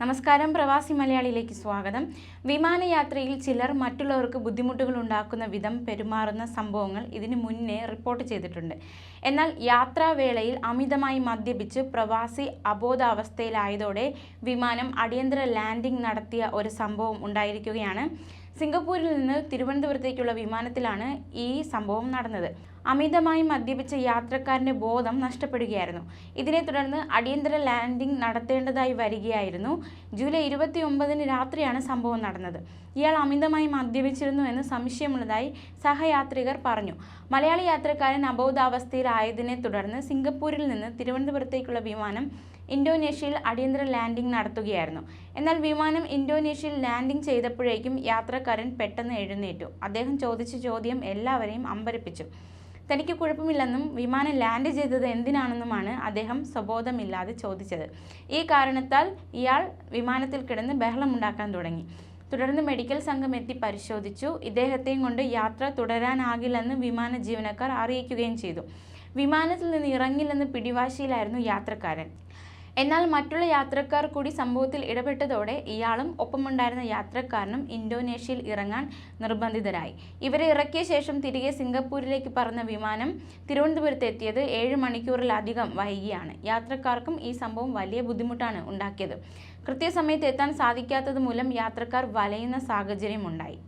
നമസ്കാരം പ്രവാസി മലയാളിയിലേക്ക് സ്വാഗതം. വിമാനയാത്രയിൽ ചിലർ മറ്റുള്ളവർക്ക് ബുദ്ധിമുട്ടുകൾ ഉണ്ടാക്കുന്ന വിധം പെരുമാറുന്ന സംഭവങ്ങൾ ഇതിനു മുന്നേ റിപ്പോർട്ട് ചെയ്തിട്ടുണ്ട്. എന്നാൽ യാത്രാവേളയിൽ അമിതമായി മദ്യപിച്ച് പ്രവാസി അബോധാവസ്ഥയിലായതോടെ വിമാനം അടിയന്തര ലാൻഡിംഗ് നടത്തിയ ഒരു സംഭവം ഉണ്ടായിരിക്കുകയാണ്. സിംഗപ്പൂരിൽ നിന്ന് തിരുവനന്തപുരത്തേക്കുള്ള വിമാനത്തിലാണ് ഈ സംഭവം നടന്നത്. അമിതമായി മദ്യപിച്ച യാത്രക്കാരന്റെ ബോധം നഷ്ടപ്പെടുകയായിരുന്നു. ഇതിനെ തുടർന്ന് അടിയന്തര ലാൻഡിംഗ് നടത്തേണ്ടതായി വരികയായിരുന്നു. ജൂലൈ ഇരുപത്തി ഒമ്പതിന് രാത്രിയാണ് സംഭവം നടന്നത്. ഇയാൾ അമിതമായി മദ്യപിച്ചിരുന്നു എന്ന് സംശയമുള്ളതായി സഹയാത്രികർ പറഞ്ഞു. മലയാളി യാത്രക്കാരൻ അബോധാവസ്ഥയിലായതിനെ തുടർന്ന് സിംഗപ്പൂരിൽ നിന്ന് തിരുവനന്തപുരത്തേക്കുള്ള വിമാനം ഇന്തോനേഷ്യയിൽ അടിയന്തര ലാൻഡിംഗ് നടത്തുകയായിരുന്നു. എന്നാൽ വിമാനം ഇന്തോനേഷ്യയിൽ ലാൻഡിംഗ് ചെയ്തപ്പോഴേക്കും യാത്രക്കാരൻ പെട്ടെന്ന് എഴുന്നേറ്റു. അദ്ദേഹം ചോദിച്ച ചോദ്യം എല്ലാവരെയും അമ്പരപ്പിച്ചു. തനിക്ക് കുഴപ്പമില്ലെന്നും വിമാനം ലാൻഡ് ചെയ്തത് എന്തിനാണെന്നുമാണ് അദ്ദേഹം സ്വബോധമില്ലാതെ ചോദിച്ചത്. ഈ കാരണത്താൽ ഇയാൾ വിമാനത്തിൽ കിടന്ന് ബഹളമുണ്ടാക്കാൻ തുടങ്ങി. തുടർന്ന് മെഡിക്കൽ സംഘം എത്തി പരിശോധിച്ചു. ഇദ്ദേഹത്തെയും കൊണ്ട് യാത്ര തുടരാനാകില്ലെന്ന് വിമാന ജീവനക്കാർ അറിയിക്കുകയും ചെയ്തു. വിമാനത്തിൽ നിന്ന് ഇറങ്ങില്ലെന്ന് പിടിവാശിയിലായിരുന്നു യാത്രക്കാരൻ. എന്നാൽ മറ്റുള്ള യാത്രക്കാർ കൂടി സംഭവത്തിൽ ഇടപെട്ടതോടെ ഇയാളും ഒപ്പമുണ്ടായിരുന്ന യാത്രക്കാരനും ഇന്തോനേഷ്യയിൽ ഇറങ്ങാൻ നിർബന്ധിതരായി. ഇവരെ ഇറക്കിയ ശേഷം തിരികെ സിംഗപ്പൂരിലേക്ക് പറന്ന വിമാനം തിരുവനന്തപുരത്ത് എത്തിയത് ഏഴ് മണിക്കൂറിലധികം വൈകിയാണ്. യാത്രക്കാർക്കും ഈ സംഭവം വലിയ ബുദ്ധിമുട്ടാണ് ഉണ്ടാക്കിയത്. കൃത്യസമയത്ത് എത്താൻ സാധിക്കാത്തത് മൂലം യാത്രക്കാർ വലയുന്ന സാഹചര്യമുണ്ടായി.